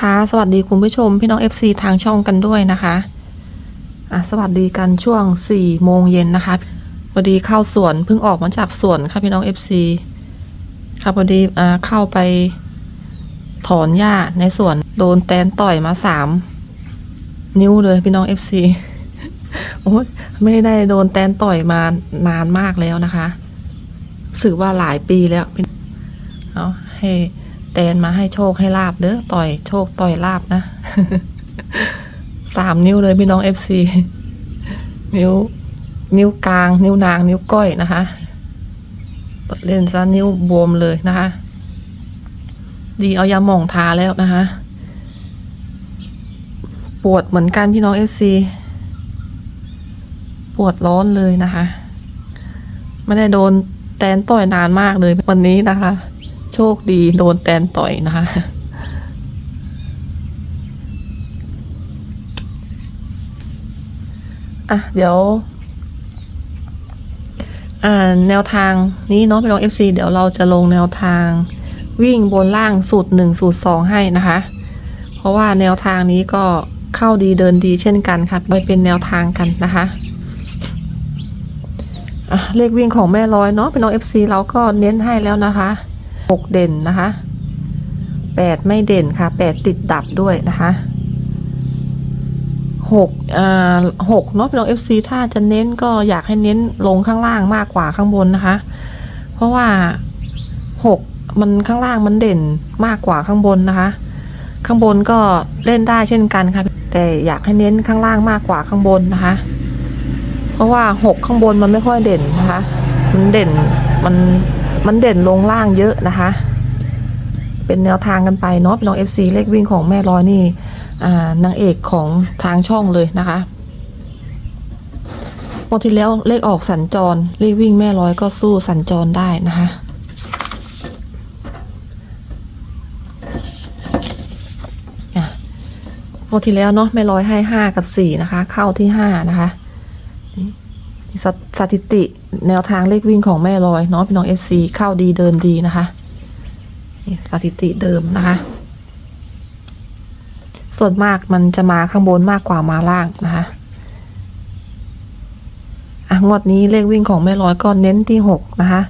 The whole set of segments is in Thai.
คะ สวัสดีคุณผู้ชม พี่น้อง FC ทางช่องกันด้วยนะคะอะสวัสดีกันช่วง4โมงเย็นนะคะพอดีเข้าสวนเพิ่งออกมาจากสวนค่ะพี่น้อง FC ค่ะพอดีอ่าเข้าไปถอนหญ้าในสวนโดนแตนต่อยมาสามนิ้วเลยพี่น้อง FC โอ้ยไม่ได้โดนแตนต่อยมานานมากแล้วนะคะสึกว่าหลายปีแล้วพี่เอาให้ แตนมาให้โชคให้ลาบเด้อต่อยโชคต่อยลาบนะสามนิ้วเลยพี่น้อง FC นิ้ว นิ้วกลาง นิ้วนาง นิ้วก้อยนะคะเล่นซะนิ้วบวมเลยนะคะ ดีเอายาหม่องทาแล้วนะคะ ปวดเหมือนกันพี่น้องเอฟซีปวดร้อนเลยนะคะ ไม่ได้โดนแตนต่อยนานมากเลยวันนี้นะคะ โชคดีโดนแตนต่อยนะคะ อะ เดี๋ยว อ่า แนวทางนี้เนาะพี่น้อง FC เดี๋ยวเราจะลงแนวทาง วิ่งบนล่างสูตรหนึ่งสูตรสองให้นะคะ เพราะว่าแนวทางนี้ก็เข้าดีเดินดีเช่นกันค่ะไปเป็นแนวทางกันนะคะอะเลขวิ่งของแม่ร้อยเนาะพี่น้อง FC เราก็เน้นให้แล้วนะคะ หกเด่นนะคะแปดไม่เด่นค่ะแปดติดดับด้วยนะคะหกอ่าหกเนาะพี่น้อง FC ถ้าจะเน้นก็อยากให้เน้นลงข้างล่างมากกว่าข้างบนนะคะ เพราะว่าหกมันข้างล่างมันเด่นมากกว่าข้างบนนะคะ ข้างบนก็เล่นได้เช่นกันค่ะ แต่อยากให้เน้นข้างล่างมากกว่าข้างบนนะคะ เพราะว่าหกข้างบนมันไม่ค่อยเด่นนะคะ มันเด่นมัน มันเด่นลงล่างเยอะนะคะ เป็นแนวทางกันไปเนาะพี่น้อง FC เลขวิ่งของแม่ร้อยนี่นางเอกของทางช่องเลยนะคะงวดที่แล้วเลขออกสัญจรเลขวิ่งแม่ร้อยก็สู้สัญจรได้นะคะอะงวดที่แล้วเนาะแม่ร้อยให้ห้ากับสี่นะคะ เข้าที่ห้านะคะ สถสถิติแนวทางเลขวิ่งของแม่ร้อยเนาะพี่น้องเอฟซีเข้าดีเดินดีนะคะสถิติเดิมนะคะ ส่วนมากมันจะมาข้างบนมากกว่ามาล่างนะคะอะงวดนี้เลขวิ่งของแม่ร้อยก็เน้นที่หกนะคะ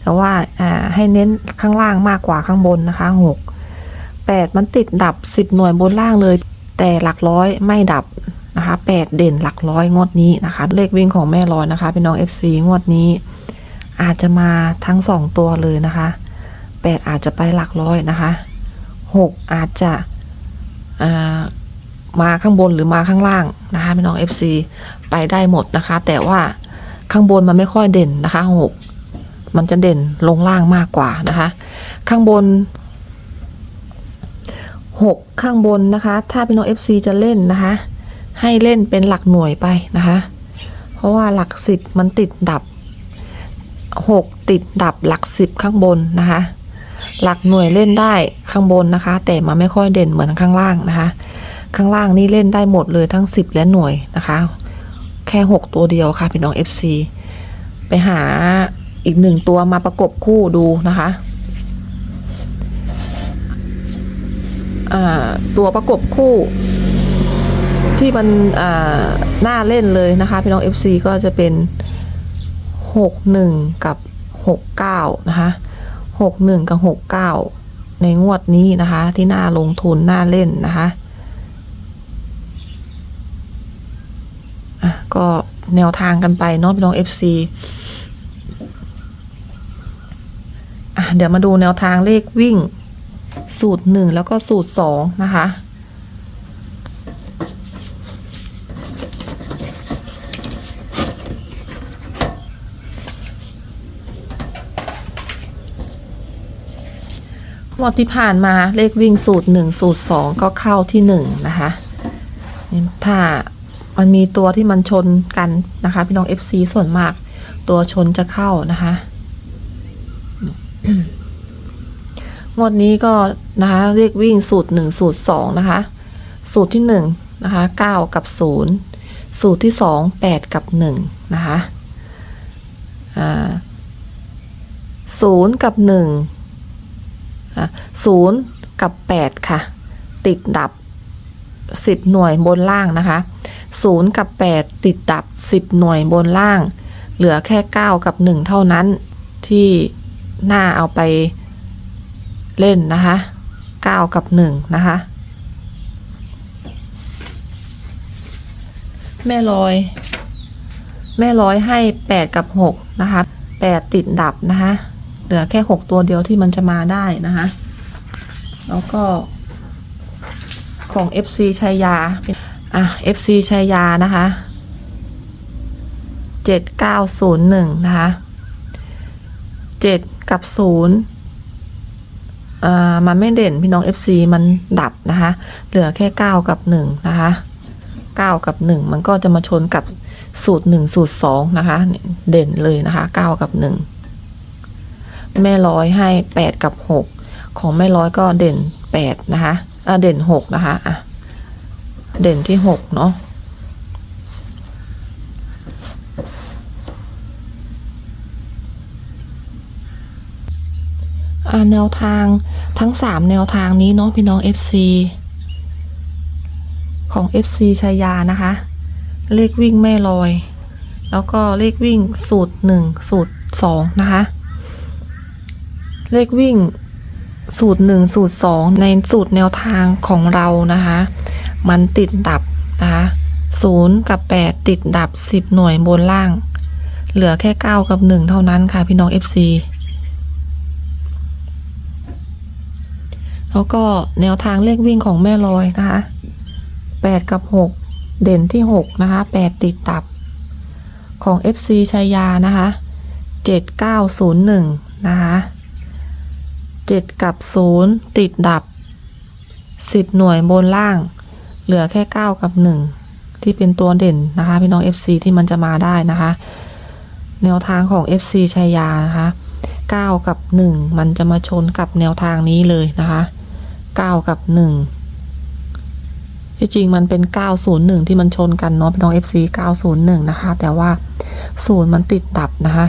แต่ว่าอ่าให้เน้นข้างล่างมากกว่าข้างบนนะคะหกแปดมันติดดับสิบหน่วยบนล่างเลย แต่หลักร้อยไม่ดับ นะคะแปดเด่นหลักร้อยงวดนี้นะคะ เลขวิ่งของแม่ร้อยนะคะเป็นน้อง FC งวดนี้ อาจจะมาทั้งสองตัวเลยนะคะแปดอาจจะไปหลักร้อยนะคะหกอาจจะามาข้างบนหรือมาข้างล่างนะคะพี่น้อง FC ไปได้หมดนะคะ แต่ว่าข้างบนมันไม่ค่อยเด่นนะคะหกมันจะเด่นลงล่างมากกว่านะคะ ข้างบนหกข้างบนนะคะ ถ้าพี่น้อง FC จะเล่นนะคะ ให้เล่นเป็นหลักหน่วยไปนะคะ เพราะว่าหลักสิบมันติดดับหกติดดับหลักสิบข้างบนนะคะ หลักหน่วยเล่นได้ข้างบนนะคะ แต่มันไม่ค่อยเด่นเหมือนข้างล่างนะคะ ข้างล่างนี่เล่นได้หมดเลยทั้งสิบและหน่วยนะคะ แค่หกตัวเดียวค่ะพี่น้อง FC ไปหาอีกหนึ่งตัวมาประกบคู่ดูนะคะตัวประกบคู่ ที่มันน่าเล่นเลยนะคะ พี่น้อง FC ก็จะเป็น 61 กับ 69 นะคะ 61 กับ 69 ในงวดนี้นะคะ ที่น่าลงทุนน่าเล่นนะคะก็แนวทางกันไปเนาะพี่น้อง FC อะเดี๋ยวมาดูแนวทางเลขวิ่งสูตรหนึ่งแล้วก็สูตรสองนะคะ วดที่ผ่านมาเลขวิ่งสูตรหนึ่งสูตรสองก็เข้าที่หนึ่งนะคะนี่ถ้ามันมีตัวที่มันชนกันนะคะ พี่น้อง FC ส่วนมาก ตัวชนจะเข้านะคะงวดนี้ก็นะคะเรียกวิ่งสูตรหนึ่งสูตรสองนะคะ สูตรที่หนึ่งนะคะเก้ากับศูนย์สูตรที่สองแปดกับหนึ่งนะคะอ่าศูนย์กับหนึ่ง ศูนย์กับแปดค่ะ ติดดับสิบหน่วยบนล่างนะคะศูนย์กับแปดติดดับสิบหน่วยบนล่าง เหลือแค่เก้ากับหนึ่งเท่านั้นที่หน่าเอาไปเล่นนะคะเก้ากับหนึ่งนะคะ แม่ลอย แม่ร้อยให้แปดกับหกนะคะแปดติดดับนะคะ เหลือแค่หกตัวเดียวที่มันจะมาได้นะคะ แล้วก็ ของ FC ชัยยาอะ FC ชัยยานะคะเจ็ดเก้าศูนย์หนึ่งนะคะเจ็ดกับศูนย์อ่ามันไม่เด่นพี่น้อง FC มันดับนะคะ เหลือแค่เก้ากับหนึ่งนะคะเก้ากับหนึ่งมันก็จะมาชนกับสูตรหนึ่งสูตรสองนะคะเนี่ยเด่นเลยนะคะเก้ากับหนึ่ง แม่ร้อยให้แปดกับหกของแม่ร้อยก็เด่นแปดนะคะอ่าเด่นหกนะคะอะเด่นที่หกเนาะอ่าแนวทางทั้ง 3 แนวทางนี้เนาะพี่น้อง FC ของ FC ชายานะคะ เลขวิ่งแม่ลอย แล้วก็เลขวิ่งสูตร 1 สูตร 2 นะคะ เลขวิ่งสูตร 1 สูตร 2 ในสูตรแนวทางของเรานะคะ มันติดดับนะคะ0กับ 8 ติดดับ 10 หน่วยบนล่าง เหลือแค่ 9 กับ 1 เท่านั้นค่ะพี่น้อง FC แล้วก็แนวทางเลขวิ่งของแม่ลอยนะคะแปดกับหกเด่นที่หกนะคะแปดติดตับของ FC ชัยยานะคะเจ็ดเก้าศูนย์หนึ่งนะคะ เจ็ดกับศูนย์ติดดับสิบหน่วยบนล่าง เหลือแค่เก้ากับหนึ่งที่เป็นตัวเด่นนะคะ พี่น้อง FC ที่มันจะมาได้นะคะ แนวทางของ FC ชัยยานะคะ 9 กับ 1 มันจะมาชนกับแนวทางนี้เลยนะคะ 9 กับ 1 ที่จริงมันเป็น 901 ที่มันชนกันเนาะพี่น้อง FC 901 นะคะ แต่ว่า 0 มันติดดับนะคะ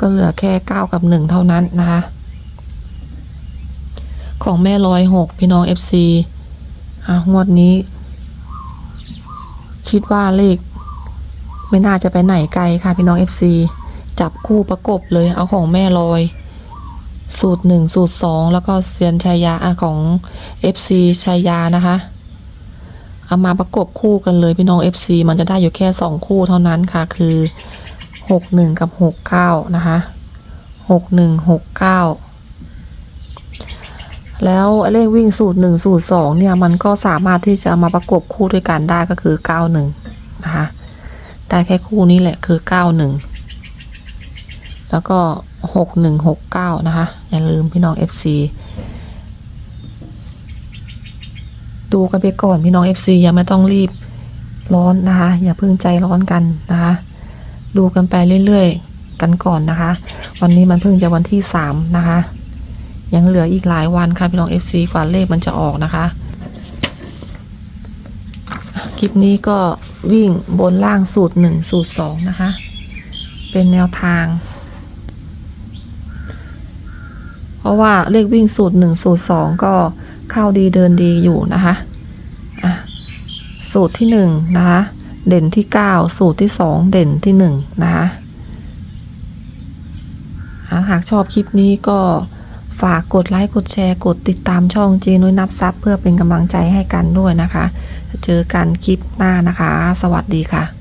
ก็เหลือแค่ 9 กับ 1 เท่านั้นนะคะ ของแม่ร้อยหกพี่น้อง FC อะงวดนี้ คิดว่าเลข ไม่น่าจะไปไหนไกลค่ะพี่น้อง FC จับคู่ประกบเลยเอาของแม่ลอย สูตรหนึ่งสูตรสองแล้วก็เซียนชายาอของ FC ชายานะคะ เอามาประกบคู่กันเลยพี่น้อง FC มันจะได้อยู่แค่สองคู่เท่านั้นค่ะ คือหกหนึ่งกับหกเก้านะคะหกหนึ่งหกเก้า แล้วเลขวิ่งสูตรหนึ่งสูตรสองเนี่ย มันก็สามารถที่จะมาประกบคู่ด้วยกันได้ก็คือเก้าหนึ่งนะคะได้แค่คู่นี้แหละคือเก้าหนึ่งแล้วก็หกหนึ่งหกเก้านะคะ อย่าลืมพี่น้อง FC ดูกันไปก่อนพี่น้อง FC ยังไม่ต้องรีบร้อนนะคะ อย่าเพิ่งใจร้อนกันนะคะ ดูกันไปเรื่อยๆ กันก่อนนะคะ วันนี้มันเพิ่งจะวันที่สามนะคะ ยังเหลืออีกหลายวันค่ะพี่น้อง FC กว่าเลขมันจะออกนะคะ คลิปนี้ก็วิ่งบนล่างสูตรหนึ่งสูตรสองนะคะ เป็นแนวทาง เพราะว่าเลขวิ่งสูตรหนึ่งสูตรสองก็เข้าดีเดินดีอยู่นะคะะสูตรที่หนึ่งนะคะ เด่นที่เก้าสูตรที่สองเด่นที่หนึ่งนะคะหากชอบคลิปนี้ก็ ฝากกดไลค์กดแชร์ กดติดตามช่องจีนุ้ยนับซับเพื่อเป็นกำลังใจให้กันด้วยนะคะ เจอกันคลิปหน้านะคะ สวัสดีค่ะ